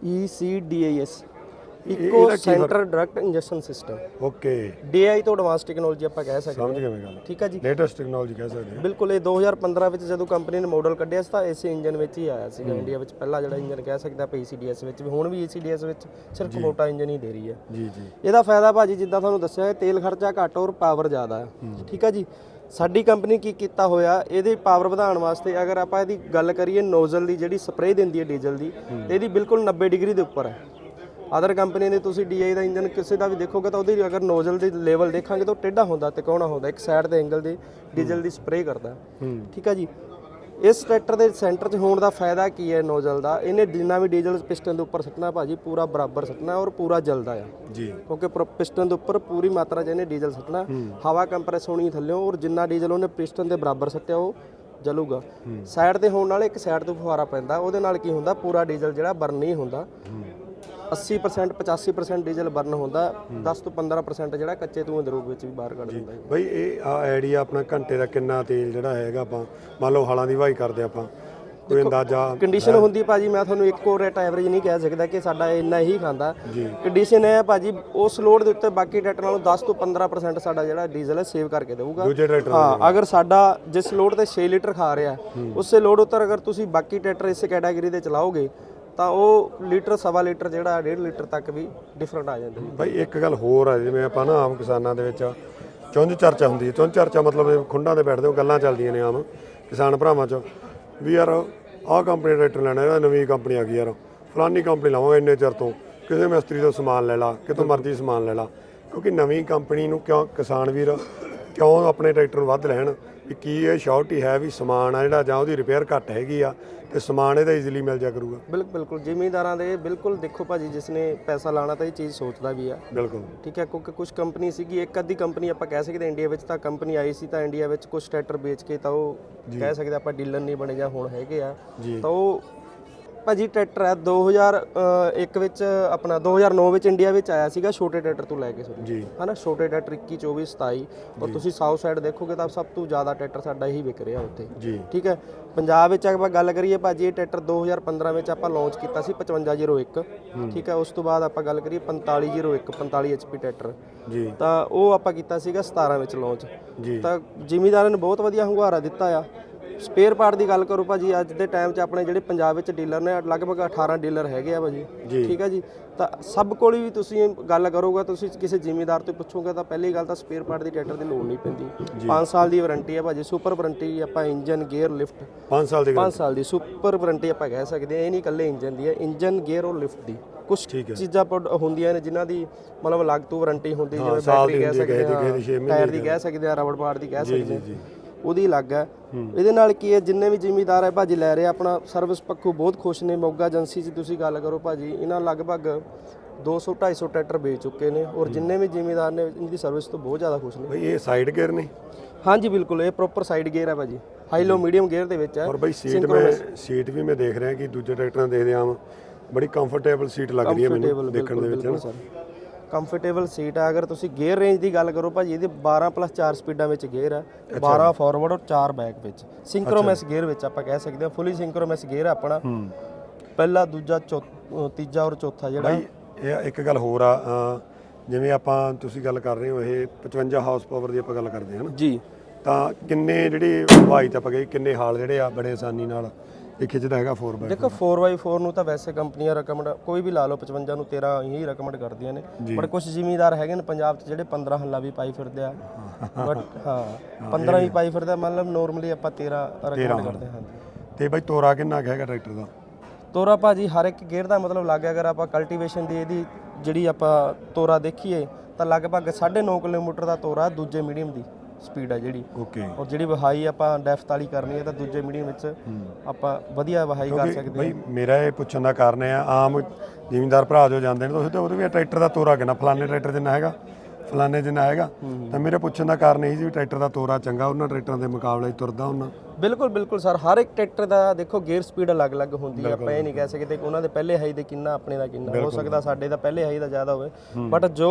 ECDIS ਇਕੋ centre direct injection system okay DI ਤੋਂ ਐਡਵਾਂਸ ਟੈਕਨੋਲੋਜੀ ਆਪਾਂ ਕਹਿ ਸਕਦੇ ਸਮਝ ਹਾਂ। ਗਿਆ ਮੈਂ ਗੱਲ। ਠੀਕ ਹੈ ਜੀ? ਲੇਟੈਸਟ ਟੈਕਨੋਲੋਜੀ ਕਹਿ ਸਕਦੇ ਹਾਂ। ਬਿਲਕੁਲ ਇਹ 2015 ਵਿੱਚ ਜਦੋਂ ਕੰਪਨੀ ਨੇ ਮਾਡਲ ਕੱਢਿਆ ਸੀ ਤਾਂ ਇਸੇ ਇੰਜਨ ਵਿੱਚ ਹੀ ਆਇਆ ਸੀਗਾ। ਇੰਡੀਆ ਵਿੱਚ ਪਹਿਲਾ ਜਿਹੜਾ ਇੰਜਨ ਕਹਿ ਸਕਦੇ ਆਪਾਂ ECDS ਵਿੱਚ ਵੀ। ਹੁਣ ਵੀ ECDS ਵਿੱਚ ਸਿਰਫ ਮੋਟਾ ਇੰਜਨ ਹੀ ਦੇ ਰਹੀ ਹੈ। ਜੀ ਜੀ। ਇਹਦਾ ਫਾਇਦਾ ਭਾਜੀ ਜਿੱਦਾਂ ਤੁਹਾਨੂੰ ਦੱਸਿਆ ਹੈ ਤੇਲ ਖਰਚਾ ਘੱਟ ਔਰ ਪਾਵਰ ਜ਼ਿਆਦਾ ਹੈ। ਠੀਕ ਹੈ ਜੀ? ਸਾਡੀ ਕੰਪਨੀ ਕੀ ਕੀਤਾ ਹੋਇਆ ਇਹਦੀ ਪਾਵਰ ਵਧਾਉਣ ਵਾਸਤੇ ਅਗਰ ਆਪਾਂ ਇਹਦੀ ਗੱਲ ਕਰੀਏ ਨੋਜ਼ਲ ਦੀ ਜਿਹੜੀ ਸਪਰੇਅ ਦਿੰਦੀ ਹੈ ਡੀਜ਼ਲ ਦੀ ਤੇ ਇਹਦੀ ਬਿਲਕੁਲ 90 ਡਿਗਰੀ ਦੇ ਉੱਪਰ ਹੈ। ਅਦਰ ਕੰਪਨੀ ਦੇ ਤੁਸੀਂ ਡੀਆਈ ਦਾ ਇੰਜਨ ਕਿਸੇ ਦਾ ਵੀ ਦੇਖੋਗੇ ਤਾਂ ਉਹਦੀ ਅਗਰ ਨੋਜ਼ਲ ਦੀ ਲੈਵਲ ਦੇਖਾਂਗੇ ਤਾਂ ਉਹ ਟੇਢਾ ਹੁੰਦਾ ਤੇ ਕੋਣਾ ਹੁੰਦਾ ਇੱਕ ਸਾਈਡ ਦੇ ਐਂਗਲ ਦੇ ਡੀਜ਼ਲ ਦੀ ਸਪਰੇਅ ਕਰਦਾ। ਠੀਕ ਹੈ ਜੀ। ਇਸ ਟਰੈਕਟਰ ਦੇ ਸੈਂਟਰ 'ਚ ਹੋਣ ਦਾ ਫਾਇਦਾ ਕੀ ਹੈ ਨੋਜ਼ਲ ਦਾ? ਇਹਨੇ ਜਿੰਨਾ ਵੀ ਡੀਜ਼ਲ ਪਿਸਟਨ ਦੇ ਉੱਪਰ ਸੱਟਣਾ ਭਾਜੀ ਪੂਰਾ ਬਰਾਬਰ ਸੱਟਣਾ ਔਰ ਪੂਰਾ ਜਲਦਾ ਆ। ਜੀ। ਕਿਉਂਕਿ ਪਿਸਟਨ ਦੇ ਉੱਪਰ ਪੂਰੀ ਮਾਤਰਾ 'ਚ ਇਹਨੇ ਡੀਜ਼ਲ ਸੱਟਣਾ। ਹਵਾ ਕੰਪਰੈਸ ਹੋਣੀ ਥੱਲਿਓਂ ਔਰ ਜਿੰਨਾ ਡੀਜ਼ਲ ਉਹਨੇ ਪਿਸਟਨ ਦੇ ਬਰਾਬਰ ਸੱਟਿਆ ਉਹ ਜਲੂਗਾ। ਸਾਈਡ ਤੇ ਹੋਣ ਨਾਲ ਇੱਕ ਸਾਈਡ ਤੋਂ ਫੁਹਾਰਾ ਪੈਂਦਾ ਉਹਦੇ ਨਾਲ ਕੀ ਹੁੰਦਾ? ਪੂਰਾ ਡੀਜ਼ਲ ਜਿਹੜਾ ਬਰਨ ਨਹੀਂ ਹੁੰਦਾ। 80% 85% ਡੀਜ਼ਲ ਬਰਨ ਹੁੰਦਾ 10 ਤੋਂ 15% ਜਿਹੜਾ ਕੱਚੇ ਧੂਏ ਦੇ ਰੂਪ ਵਿੱਚ ਵੀ ਬਾਹਰ ਕੱਢ ਦਿੰਦਾ ਹੈ ਬਈ ਇਹ ਆ ਆਈਡੀਆ ਆਪਣਾ ਘੰਟੇ ਦਾ ਕਿੰਨਾ ਤੇਲ ਜਿਹੜਾ ਹੈਗਾ ਆਪਾਂ ਮੰਨ ਲਓ ਹਾਲਾਂ ਦੀ ਵਾਹੀ ਕਰਦੇ ਆਪਾਂ। ਕੋਈ ਅੰਦਾਜ਼ਾ ਕੰਡੀਸ਼ਨ ਹੁੰਦੀ ਭਾਜੀ ਮੈਂ ਤੁਹਾਨੂੰ ਇੱਕੋ ਰੇਟ ਐਵਰੇਜ ਨਹੀਂ ਕਹਿ ਸਕਦਾ ਕਿ ਸਾਡਾ ਇੰਨਾ ਹੀ ਖਾਂਦਾ। ਕੰਡੀਸ਼ਨ ਹੈ ਭਾਜੀ ਉਸ ਲੋਡ ਦੇ ਉੱਤੇ ਬਾਕੀ ਟਰੈਕਟਰ ਨਾਲੋਂ 10 ਤੋਂ 15% ਸਾਡਾ ਜਿਹੜਾ ਡੀਜ਼ਲ ਹੈ ਸੇਵ ਕਰਕੇ ਦੇਊਗਾ। ਦੂਜੇ ਟਰੈਕਟਰ ਹਾਂ ਅਗਰ ਸਾਡਾ ਜਿਸ ਲੋਡ ਤੇ 6 ਲੀਟਰ ਖਾ ਰਿਹਾ ਉਸੇ ਲੋਡ ਉੱਤੇ ਅਗਰ ਤੁਸੀਂ ਬਾਕੀ ਟਰੈਕਟਰ ਇਸੇ ਕੈਟਾਗਰੀ ਦੇ ਚਲਾਓਗੇ ਤਾਂ ਉਹ ਲੀਟਰ, ਸਵਾ ਲੀਟਰ ਜਿਹੜਾ 1.5 ਲੀਟਰ ਤੱਕ ਵੀ ਡਿਫਰੈਂਟ ਆ ਜਾਂਦਾ ਜੀ ਬਈ, ਇੱਕ ਗੱਲ ਹੋਰ ਆ, ਜਿਵੇਂ ਆਪਾਂ ਨਾ ਆਮ ਕਿਸਾਨਾਂ ਦੇ ਵਿੱਚ ਚੁੰਝ ਚਰਚਾ ਹੁੰਦੀ ਹੈ। ਚੁੰਝ ਚਰਚਾ ਮਤਲਬ ਖੁੰਡਾਂ ਤੇ ਬੈਠਦੇ ਉਹ ਗੱਲਾਂ ਚੱਲਦੀਆਂ ਨੇ ਆਮ ਕਿਸਾਨ ਭਰਾਵਾਂ 'ਚ। ਵੀ ਯਾਰ, ਆਹ ਕੰਪਨੀ ਟਰੈਕਟਰ ਲੈਣਾ ਇਹਦਾ ਨਵੀਂ ਕੰਪਨੀ ਆ ਗਈ ਯਾਰ। ਫਲਾਨੀ ਕੰਪਨੀ ਲਾਵਾਂਗੇ ਇੰਨੇ ਚਿਰ ਤੋਂ। ਕਿਸੇ ਮਿਸਤਰੀ ਤੋਂ ਸਮਾਨ ਲੈ ਲਾ, ਕਿਤੋਂ ਮਰਜ਼ੀ ਸਮਾਨ ਲੈ ਲਾ। ਕਿਉਂਕਿ ਨਵੀਂ ਕੰਪਨੀ ਨੂੰ ਕਿਉਂ ਕਿਸਾਨ ਵੀਰ ਕਿਉਂ ਆਪਣੇ ਟਰੈਕਟਰ ਨੂੰ ਵੱਧ ਲੈਣ? ਵੀ ਕੀ ਇਹ ਸ਼ੋਰਟੀ ਹੈ ਵੀ ਸਮਾਨ ਆ ਜਿਹੜਾ ਜਾਂ ਉਹਦੀ ਰਿਪੇਅਰ ਘੱਟ ਹੈਗੀ ਆ ਤੇ ਸਮਾਨ ਇਹਦਾ ਈਜ਼ੀਲੀ ਮਿਲ ਜਾ ਕਰੂਗਾ। ਬਿਲਕੁਲ ਬਿਲਕੁਲ ਜ਼ਿਮੀਂਦਾਰਾਂ ਦੇ ਬਿਲਕੁਲ ਦੇਖੋ ਭਾਜੀ ਜਿਸ ਨੇ ਪੈਸਾ ਲਾਣਾ ਤਾਂ ਇਹ ਚੀਜ਼ ਸੋਚਦਾ ਵੀ ਆ। ਬਿਲਕੁਲ। ਠੀਕ ਹੈ ਕਿਉਂਕਿ ਕੁਝ ਕੰਪਨੀ ਸੀਗੀ ਇੱਕ ਅੱਧੀ ਕੰਪਨੀ ਆਪਾਂ ਕਹਿ ਸਕਦੇ ਇੰਡੀਆ ਵਿੱਚ ਤਾਂ ਕੰਪਨੀ ਆਈ ਸੀ ਤਾਂ ਇੰਡੀਆ ਵਿੱਚ ਕੁਝ ਟਰੈਕਟਰ ਵੇਚ ਕੇ ਤਾਂ ਉਹ ਕਹਿ ਸਕਦੇ ਆਪਾਂ ਡੀਲਰ ਨਹੀਂ ਬਣੇ ਜਾਂ ਹੁਣ ਹੈਗੇ ਆ। ਤਾਂ ਉਹ ਭਾਜੀ ਟਰੈਕਟਰ ਹੈ 2001 ਵਿੱਚ ਆਪਣਾ 2009 ਵਿੱਚ ਇੰਡੀਆ ਵਿੱਚ ਆਇਆ ਸੀਗਾ ਛੋਟੇ ਟਰੈਕਟਰ ਤੋਂ ਲੈ ਕੇ ਸੁਣੀ ਜੀ। ਹਨਾ ਛੋਟੇ ਟਰੈਕਟਰ 21 24 27 ਔਰ ਤੁਸੀਂ ਸਾਊਥ ਸਾਈਡ ਦੇਖੋਗੇ ਤਾਂ ਸਭ ਤੋਂ ਜ਼ਿਆਦਾ ਟਰੈਕਟਰ ਸਾਡਾ ਹੀ ਵਿਕ ਰਿਹਾ ਉੱਥੇ। ਜੀ। ਠੀਕ ਹੈ? ਪੰਜਾਬ ਵਿੱਚ ਆਪਾਂ ਗੱਲ ਕਰੀਏ ਭਾਜੀ ਇਹ ਟਰੈਕਟਰ 2015 ਵਿੱਚ ਆਪਾਂ ਲਾਂਚ ਕੀਤਾ ਸੀ 5501 ਠੀਕ ਹੈ? ਉਸ ਤੋਂ ਬਾਅਦ ਆਪਾਂ ਗੱਲ ਕਰੀਏ 4501 45 HP ਟਰੈਕਟਰ। ਜੀ। ਤਾਂ ਉਹ ਆਪਾਂ ਕੀਤਾ ਸੀਗਾ 17 ਵਿੱਚ ਲਾਂਚ ਜੀ। ਤਾਂ ਜ਼ਿਮੀਦਾਰਾਂ ਨੇ ਬਹੁਤ ਵਧੀਆ ਹੰਗਾਰਾ ਦਿੱਤਾ ਆ। ਸਪੇਅਰ ਪਾਰਟ ਦੀ ਗੱਲ ਕਰੋ ਭਾਜੀ ਅੱਜ ਦੇ ਟਾਈਮ 'ਚ ਆਪਣੇ ਜਿਹੜੇ ਪੰਜਾਬ ਵਿੱਚ ਡੀਲਰ ਨੇ ਲਗਭਗ 18 ਡੀਲਰ ਹੈਗੇ ਆ ਭਾਜੀ। ਠੀਕ ਆ ਜੀ? ਤਾਂ ਸਭ ਕੋਲ ਵੀ ਤੁਸੀਂ ਗੱਲ ਕਰੋਗੇ ਤੁਸੀਂ ਕਿਸੇ ਜ਼ਿਮੀਦਾਰ ਤੋਂ ਪੁੱਛੋਗੇ ਤਾਂ ਪਹਿਲੀ ਗੱਲ ਤਾਂ ਸਪੇਅਰ ਪਾਰਟ ਦੀ ਟਰੈਕਟਰ ਦੀ ਲੋੜ ਨਹੀਂ ਪੈਂਦੀ। 5 ਸਾਲ ਦੀ ਵਾਰੰਟੀ ਹੈ ਭਾਜੀ ਸੁਪਰ ਵਾਰੰਟੀ ਆਪਾਂ ਇੰਜਨ ਗੇਅਰ ਲਿਫਟ। 5 ਸਾਲ ਦੀ 5 ਸਾਲ ਦੀ ਸੁਪਰ ਵਾਰੰਟੀ ਆਪਾਂ ਕਹਿ ਸਕਦੇ ਹਾਂ ਇਹ ਨਹੀਂ ਇਕੱਲੇ ਇੰਜਨ ਦੀ ਹੈ ਇੰਜਨ ਗੇਅਰ ਔਰ ਲਿਫਟ ਦੀ। ਕੁਝ। ਚੀਜ਼ਾਂ ਹੁੰਦੀਆਂ ਨੇ ਜਿਨ੍ਹਾਂ ਦੀ ਮਤਲਬ ਅਲੱਗ ਤੋਂ ਵਾਰੰਟੀ ਹੁੰਦੀ ਜਿਵੇਂ ਬੈਟਰੀ ਕਹਿ ਸਕਦੇ ਮਹੀਨੇ ਟਾਇਰ ਦੀ। ਕਹਿ ਸਕਦੇ ਆ ਰਬੜ ਪਾਰਟ ਦੀ ਕਹਿ ਸਕਦੇ ਜੀ। ਉਹਦੀ ਅਲੱਗ ਹੈ। ਇਹਦੇ ਨਾਲ ਕੀ ਹੈ ਜਿੰਨੇ ਵੀ ਜ਼ਿਮੀਦਾਰ ਹੈ ਭਾਜੀ ਲੈ ਰਹੇ ਆਪਣਾ ਸਰਵਿਸ ਪੱਖੋਂ ਬਹੁਤ ਖੁਸ਼ ਨੇ। ਮੋਗਾ ਏਜੰਸੀ 'ਚ ਤੁਸੀਂ ਗੱਲ ਕਰੋ ਭਾਜੀ ਇਹਨਾਂ ਲਗਭਗ 200 250 ਟਰੈਕਟਰ ਵੇਚ ਚੁੱਕੇ ਨੇ ਔਰ ਜਿੰਨੇ ਵੀ ਜ਼ਿਮੀਦਾਰ ਨੇ ਇਹਦੀ ਸਰਵਿਸ ਤੋਂ ਬਹੁਤ ਜ਼ਿਆਦਾ ਖੁਸ਼ ਨੇ। ਬਈ ਇਹ ਸਾਈਡ ਗੇਅਰ ਨੇ? ਹਾਂਜੀ ਬਿਲਕੁਲ ਇਹ ਪ੍ਰੋਪਰ ਸਾਈਡ ਗੇਅਰ ਹੈ ਭਾਜੀ। ਹਾਈ ਲੋ ਮੀਡੀਅਮ ਗੇਅਰ ਦੇ ਵਿੱਚ ਹੈ। ਔਰ ਬਈ ਸੀਟ ਮੈਂ ਸੀਟ ਵੀ ਮੈਂ ਦੇਖ ਰਿਹਾ ਕਿ ਦੂਜੇ ਟਰੈਕਟਰਾਂ ਦੇਖਦੇ ਆਮ ਬੜੀ ਕੰਫਰਟੇਬਲ ਸੀਟ ਲੱਗਦੀ ਹੈ ਮੈਨੂੰ ਦੇਖਣ ਦੇ ਵਿੱਚ ਸਰ ਕੰਫਰਟੇਬਲ ਸੀਟ ਹੈ ਅਗਰ ਤੁਸੀਂ ਗੇਅਰ ਰੇਂਜ ਦੀ ਗੱਲ ਕਰੋ ਭਾਜੀ ਇਹਦੇ 12 ਪਲੱਸ 4 ਸਪੀਡਾਂ ਵਿੱਚ ਗੇਅਰ ਹੈ 12 ਫਾਰਵਰਡ ਔਰ 4 ਬੈਕ ਵਿੱਚ। ਸਿੰਕਰੋਮੈਸ ਗੇਅਰ ਵਿੱਚ ਆਪਾਂ ਕਹਿ ਸਕਦੇ ਹਾਂ ਫੁੱਲੀ ਸਿੰਕਰੋਮੈਸ ਗੇਅਰ ਆਪਣਾ। ਪਹਿਲਾ ਦੂਜਾ ਤੀਜਾ ਔਰ ਚੌਥਾ ਜਿਹੜਾ। ਇਹ ਇੱਕ ਗੱਲ ਹੋਰ ਆ ਜਿਵੇਂ ਆਪਾਂ ਤੁਸੀਂ ਗੱਲ ਕਰ ਰਹੇ ਹੋ ਇਹ 55 ਹਾਰਸ ਪਾਵਰ ਦੀ ਆਪਾਂ ਗੱਲ ਕਰਦੇ ਹਾਂ ਨਾ। ਜੀ। ਤਾਂ ਕਿੰਨੇ ਜਿਹੜੇ ਹਵਾਈ ਤੇ ਆਪਾਂ ਗਏ ਕਿੰਨੇ ਹਾਲ ਜਿਹੜੇ ਆ ਬੜੇ ਆਸਾਨੀ ਨਾਲ। ਇਹ ਖਿੱਚਦਾ ਹੈਗਾ 4x4 ਦੇਖੋ 4x4 ਨੂੰ ਤਾਂ ਵੈਸੇ ਕੰਪਨੀਆਂ ਰეკਮੈਂਡ ਕੋਈ ਵੀ ਲਾ ਲਓ 55 ਨੂੰ 13 ਹੀ ਰეკਮੈਂਡ ਕਰਦੀਆਂ ਨੇ। ਪਰ ਕੁਝ ਜ਼ਿਮੀਦਾਰ ਹੈਗੇ ਨੇ ਪੰਜਾਬ 'ਚ ਜਿਹੜੇ 15 ਹੱਲਾ ਵੀ ਪਾਈ ਫਿਰਦੇ ਆ। ਬਟ ਹਾਂ 15 ਹੀ ਪਾਈ ਫਿਰਦਾ ਮਤਲਬ ਨਾਰਮਲੀ ਆਪਾਂ 13 ਰეკਮੈਂਡ ਕਰਦੇ ਹਾਂ। ਤੇ ਬਾਈ ਤੋਰਾ ਕਿੰਨਾ ਹੈਗਾ ਟਰੈਕਟਰ ਦਾ? ਤੋਰਾ ਭਾਜੀ ਹਰ ਇੱਕ ਗੇਅਰ ਦਾ ਮਤਲਬ ਲੱਗ ਗਿਆ ਅਗਰ ਆਪਾਂ ਕਲਟੀਵੇਸ਼ਨ ਦੀ ਇਹਦੀ ਜਿਹੜੀ ਆਪਾਂ ਤੋਰਾ ਦੇਖੀਏ ਤਾਂ ਲਗਭਗ 9.5 ਕਿਲੋਮੀਟਰ ਦਾ ਤੋਰਾ ਦੂਜੇ ਮੀਡੀਅਮ ਦੀ। ਸਪੀਡ ਆ ਜਿਹੜੀ। ਓਕੇ ਔਰ ਜਿਹੜੀ ਵਹਾਈ ਆਪਾਂ ਡੈਫਥ ਵਾਲੀ ਕਰਨੀ ਹੈ ਤਾਂ ਦੂਜੇ ਮੀਡੀਅਮ ਵਿੱਚ ਆਪਾਂ ਵਧੀਆ ਵਹਾਈ ਕਰ ਸਕਦੇ ਬਈ ਮੇਰਾ ਇਹ ਪੁੱਛਣ ਦਾ ਕਾਰਨ ਆ ਆਮ ਜ਼ਿਮੀਂਦਾਰ ਭਰਾ ਜੋ ਜਾਂਦੇ ਨੇ ਤੁਸੀਂ ਤਾਂ ਉਹਦੇ ਵੀ ਟਰੈਕਟਰ ਦਾ ਤੋਰਾ ਕਿੰਨਾ ਫਲਾਣੇ ਟਰੈਕਟਰ ਜਿੰਨਾ ਹੈਗਾ ਫਲਾਣੇ ਜਿੰਨਾ ਹੈਗਾ ਤਾਂ ਮੇਰੇ ਪੁੱਛਣ ਦਾ ਕਾਰਨ ਇਹ ਸੀ ਵੀ ਟਰੈਕਟਰ ਦਾ ਤੋਰਾ ਚੰਗਾ ਉਹਨਾਂ ਟਰੈਕਟਰਾਂ ਦੇ ਮੁਕਾਬਲੇ ਤੁਰਦਾ ਉਹਨਾਂ ਬਿਲਕੁਲ ਬਿਲਕੁਲ ਸਰ ਹਰ ਇੱਕ ਟਰੈਕਟਰ ਦਾ ਦੇਖੋ ਗੇਅਰ ਸਪੀਡ ਅਲੱਗ-ਅਲੱਗ ਹੁੰਦੀ ਹੈ ਆਪਾਂ ਇਹ ਨਹੀਂ ਕਹਿ ਸਕਦੇ ਕਿ ਉਹਨਾਂ ਦੇ ਪਹਿਲੇ ਹਾਈ ਦੇ ਕਿੰਨਾ ਆਪਣੇ ਦਾ ਕਿੰਨਾ ਹੋ ਸਕਦਾ ਸਾਡੇ ਦਾ ਪਹਿਲੇ ਹਾਈ ਦਾ ਜ਼ਿਆਦਾ ਹੋਵੇ ਬਟ ਜੋ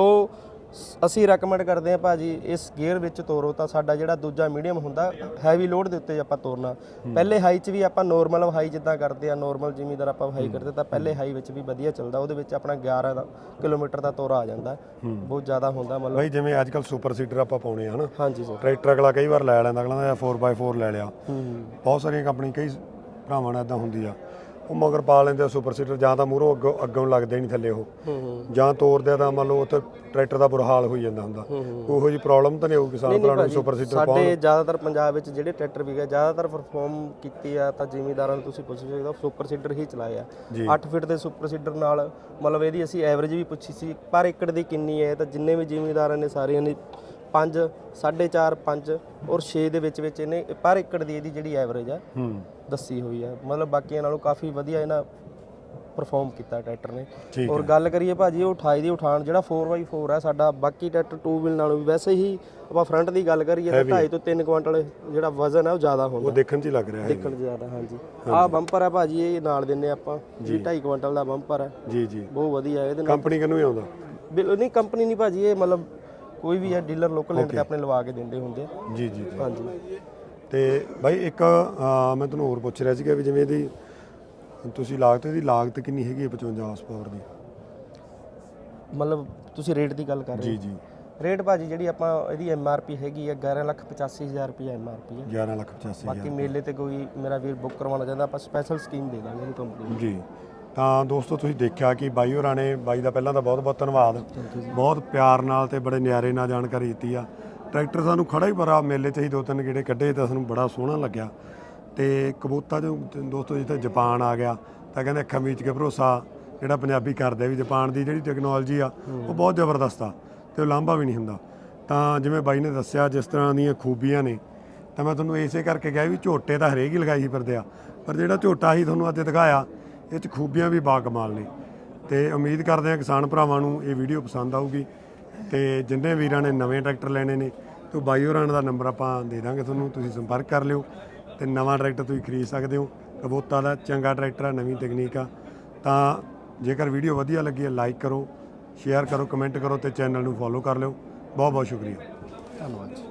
ਅਸੀਂ ਰეკਮੈਂਡ ਕਰਦੇ ਹਾਂ ਭਾਜੀ ਇਸ ਗੇਅਰ ਵਿੱਚ ਤੋਰੋ ਤਾਂ ਸਾਡਾ ਜਿਹੜਾ ਦੂਜਾ ਮੀਡੀਅਮ ਹੁੰਦਾ ਹੈਵੀ ਲੋਡ ਦੇ ਉੱਤੇ ਆਪਾਂ ਤੋਰਨਾ। ਪਹਿਲੇ ਹਾਈ 'ਚ ਵੀ ਆਪਾਂ ਨੋਰਮਲ ਹਾਈ ਜਿੱਦਾਂ ਕਰਦੇ ਆ ਨੋਰਮਲ ਜ਼ਿਮੀਦਾਰ ਆਪਾਂ ਹਾਈ ਕਰਦੇ ਤਾਂ ਪਹਿਲੇ ਹਾਈ ਵਿੱਚ ਵੀ ਵਧੀਆ ਚੱਲਦਾ ਉਹਦੇ ਵਿੱਚ ਆਪਣਾ 11 ਦਾ ਕਿਲੋਮੀਟਰ ਦਾ ਤੋਰਾ ਆ ਜਾਂਦਾ ਬਹੁਤ ਜ਼ਿਆਦਾ ਹੁੰਦਾ ਮਤਲਬ। ਬਈ ਜਿਵੇਂ ਅੱਜ ਕੱਲ ਸੁਪਰ ਸੀਟਰ ਆਪਾਂ ਪਾਉਣੇ ਆ ਹਨਾ? ਹਾਂਜੀ ਸਰ ਟਰੈਕਟਰ ਅਗਲਾ ਕਈ ਵਾਰ ਲੈ ਲੈਂਦਾ ਅਗਲਾ ਦਾ 4x4 ਲੈ ਲਿਆ। ਬਹੁਤ ਸਾਰੀਆਂ ਕੰਪਨੀ ਕਈ ਭਰਾਵਾਂ ਨਾਲ ਇਦਾਂ ਹੁੰਦੀ ਆ। ਉਹ ਮਗਰ ਪਾ ਲੈਂਦੇ ਆ ਸੁਪਰ ਸੀਟਰ ਜਾਂ ਤਾਂ ਮੂਹਰੋਂ ਅੱਗੋਂ ਅੱਗੋਂ ਲੱਗਦੇ ਨਹੀਂ ਥੱਲੇ ਉਹ। ਜਾਂ ਤੋਰਦੇ ਆ ਤਾਂ ਮੰਨ ਲਓ ਉੱਥੇ ਟਰੈਕਟਰ ਦਾ ਬੁਰਾ ਹਾਲ ਹੋਈ ਜਾਂਦਾ ਹੁੰਦਾ। ਉਹੋ ਜੀ ਪ੍ਰੋਬਲਮ ਤਾਂ ਨਹੀਂ ਹੋਊ ਕਿਸਾਨ ਭਰਾ ਨੂੰ ਸੁਪਰ ਸੀਟਰ ਸਾਡੇ ਜ਼ਿਆਦਾਤਰ ਪੰਜਾਬ ਵਿੱਚ ਜਿਹੜੇ ਟਰੈਕਟਰ ਵਿਕੇ ਜ਼ਿਆਦਾਤਰ ਪਰਫਾਰਮ ਕੀਤੀ ਆ ਤਾਂ ਜ਼ਿਮੀਦਾਰਾਂ ਨੂੰ ਤੁਸੀਂ ਪੁੱਛ ਸਕਦੇ ਹੋ ਸੁਪਰ ਸੀਡਰ ਹੀ ਚਲਾਏ ਆ। 8 ਫੀਟ ਦੇ ਸੁਪਰ ਸੀਡਰ ਨਾਲ ਮਤਲਬ ਇਹਦੀ ਅਸੀਂ ਐਵਰੇਜ ਵੀ ਪੁੱਛੀ ਸੀ ਪਰ ਏਕੜ ਦੀ ਕਿੰਨੀ ਹੈ ਤਾਂ ਜਿੰਨੇ ਵੀ ਜ਼ਿਮੀਦਾਰਾਂ ਨੇ ਸਾਰਿਆਂ ਨੇ 5 4.5 5 ਔਰ 6 ਦੇ ਵਿੱਚ ਵਿੱਚ ਇਹਨੇ ਪਰ ਏਕੜ ਦੀ ਇਹਦੀ ਜਿਹੜੀ ਐਵਰੇਜ ਆ ਹੂੰ। ਦੱਸੀ ਹੋਈ ਆ। ਮਤਲਬ ਬਾਕੀਆਂ ਨਾਲੋਂ ਕਾਫੀ ਵਧੀਆ ਇਹਨਾਂ ਪਰਫਾਰਮ ਕੀਤਾ ਟਰੈਕਟਰ ਨੇ। ਔਰ ਗੱਲ ਕਰੀਏ ਭਾਜੀ ਉਹ 28 ਦੀ ਉਠਾਣ ਜਿਹੜਾ 4x4 ਆ ਸਾਡਾ ਬਾਕੀ ਟਰੈਕਟਰ 2 ਵੀਲ ਨਾਲੋਂ ਵੀ ਵੈਸੇ ਹੀ ਆਪਾਂ ਫਰੰਟ ਦੀ ਗੱਲ ਕਰੀਏ ਤਾਂ 2.5 ਤੋਂ 3 ਕੁਇੰਟਲ ਜਿਹੜਾ ਵਜ਼ਨ ਹੈ ਉਹ ਜ਼ਿਆਦਾ ਹੁੰਦਾ। ਉਹ ਦੇਖਣ 'ਚ ਹੀ ਲੱਗ ਰਿਹਾ ਹੈ। ਦੇਖਣ 'ਚ ਜ਼ਿਆਦਾ ਹਾਂਜੀ। ਆਹ ਬੰਪਰ ਹੈ ਭਾਜੀ ਇਹ ਨਾਲ ਦਿੰਨੇ ਆਪਾਂ ਜੀ। 2.5 ਕੁਇੰਟਲ ਦਾ ਬੰਪਰ ਹੈ ਜੀ ਜੀ। ਬਹੁਤ ਵਧੀਆ ਇਹਦੇ ਨਾਲ। ਕੰਪਨੀ ਕਿਹਨੂੰ ਹੀ ਆਉਂਦਾ? ਨਹੀਂ ਕੰਪਨੀ ਨਹੀਂ ਭਾਜੀ ਇਹ ਮਤਲਬ ਕੋਈ ਵੀ ਹੈ ਡੀਲਰ ਲੋਕਲ ਰੇਟ ਤੇ ਆਪਣੇ ਲਵਾ ਕੇ ਦਿੰਦੇ ਹੁੰਦੇ ਜੀ ਜੀ ਜੀ। ਹਾਂਜੀ। ਤੇ ਬਾਈ ਇੱਕ ਅਹ, ਮੈਂ ਤੁਹਾਨੂੰ ਹੋਰ ਪੁੱਛ ਰਿਹਾ ਸੀਗਾ ਵੀ ਜਿਵੇਂ ਇਹਦੀ ਤੁਸੀਂ ਲਾਗਤ ਇਹਦੀ ਲਾਗਤ ਕਿੰਨੀ ਹੈਗੀ ਹੈ 55 ਹਾਰਸ ਪਾਵਰ ਦੀ? ਮਤਲਬ ਤੁਸੀਂ ਰੇਟ ਦੀ ਗੱਲ ਕਰ ਰਹੇ ਜੀ ਹੋ? ਜੀ। ਰੇਟ ਭਾਜੀ ਜਿਹੜੀ ਆਪਾਂ ਇਹਦੀ ਐਮ ਆਰ ਪੀ ਹੈਗੀ ਹੈ 11 ਲੱਖ 85000 ਰੁਪਏ ਐਮ ਆਰ ਪੀ ਹੈ 11 ਲੱਖ 85 ਬਾਕੀ ਮੇਲੇ ਤੇ ਕੋਈ ਮੇਰਾ ਵੀਰ ਬੁੱਕ ਕਰਵਾਉਣਾ ਚਾਹੁੰਦਾ ਆਪਾਂ ਸਪੈਸ਼ਲ ਸਕੀਮ ਦੇ ਦਾਂਗੇ ਇਹਨੂੰ ਕੰਪਨੀ ਜੀ। ਤਾਂ ਦੋਸਤੋ ਤੁਸੀਂ ਦੇਖਿਆ ਕਿ ਬਾਈ ਹੋਰਾਂ ਨੇ, ਬਾਈ ਦਾ ਪਹਿਲਾਂ ਤਾਂ ਬਹੁਤ ਬਹੁਤ ਧੰਨਵਾਦ। ਬਹੁਤ ਪਿਆਰ ਨਾਲ ਤੇ ਬੜੇ ਨਿਆਰੇ ਨਾਲ ਜਾਣਕਾਰੀ ਦਿੱਤੀ ਆ। ਟਰੈਕਟਰ ਸਾਨੂੰ ਖੜਾ ਹੀ ਬੜਾ, ਮੇਲੇ 'ਚ ਹੀ ਦੋ ਤਿੰਨ ਗੇੜੇ ਕੱਢੇ ਤਾਂ ਸਾਨੂੰ ਬੜਾ ਸੋਹਣਾ ਲੱਗਿਆ। ਤੇ ਕਬੂਤਾ ਜੋ ਦੋਸਤੋ ਜਿੱਥੇ ਜਾਪਾਨ ਆ ਗਿਆ, ਤਾਂ ਕਹਿੰਦੇ ਅੱਖਾਂ ਮੀਚ ਕੇ ਭਰੋਸਾ, ਜਿਹੜਾ ਪੰਜਾਬੀ ਕਰਦੇ ਵੀ ਜਾਪਾਨ ਦੀ ਜਿਹੜੀ ਟੈਕਨੋਲੋਜੀ ਆ, ਉਹ ਬਹੁਤ ਜ਼ਬਰਦਸਤ ਆ ਤੇ ਉਹ ਲਾਂਭਾ ਵੀ ਨਹੀਂ ਹੁੰਦਾ। ਤਾਂ ਜਿਵੇਂ ਬਾਈ ਨੇ ਦੱਸਿਆ, ਜਿਸ ਤਰ੍ਹਾਂ ਦੀਆਂ ਖੂਬੀਆਂ ਨੇ, ਤਾਂ ਮੈਂ ਤੁਹਾਨੂੰ ਇਸੇ ਕਰਕੇ ਕਿਹਾ ਵੀ ਝੋਟੇ ਤਾਂ ਹਰੇਕ ਹੀ ਲਗਾਈ ਹੀ ਫਿਰਦੇ ਆ, ਪਰ ਜਿਹੜਾ ਝੋਟਾ ਹੀ ਤੁਹਾਨੂੰ ਅੱਜ ਦਿਖਾਇਆ ਇਹ ਚ ਖੂਬੀਆਂ ਵੀ ਬਾਕਮਾਲ ਨੇ। ਤੇ ਉਮੀਦ ਕਰਦੇ ਹਾਂ ਕਿਸਾਨ ਭਰਾਵਾਂ ਨੂੰ ਇਹ ਵੀਡੀਓ ਪਸੰਦ ਆਊਗੀ। ਤੇ ਜਿੰਨੇ ਵੀਰਾਂ ਨੇ ਨਵੇਂ ਟਰੈਕਟਰ ਲੈਣੇ ਨੇ, ਤੇ ਬਾਈਓ ਬਾਈ ਦਾ ਨੰਬਰ ਆਪਾਂ ਦੇ ਦਾਂਗੇ ਤੁਹਾਨੂੰ, ਤੁਸੀਂ ਸੰਪਰਕ ਕਰ ਲਿਓ। ਤੇ ਨਵਾਂ ਟਰੈਕਟਰ ਤੁਸੀਂ ਖਰੀਦ ਸਕਦੇ ਹੋ। ਕਬੋਤਾ ਦਾ ਚੰਗਾ ਟਰੈਕਟਰ ਆ, ਨਵੀਂ ਤਕਨੀਕ ਆ। ਤਾਂ ਜੇਕਰ ਵੀਡੀਓ ਵਧੀਆ ਲੱਗੀ ਹੈ, ਲਾਈਕ ਕਰੋ, ਸ਼ੇਅਰ ਕਰੋ, ਕਮੈਂਟ ਕਰੋ ਤੇ ਚੈਨਲ ਨੂੰ ਫੋਲੋ ਕਰ ਲਿਓ। ਬਹੁਤ ਬਹੁਤ ਸ਼ੁਕਰੀਆ। ਧੰਨਵਾਦ ਜੀ।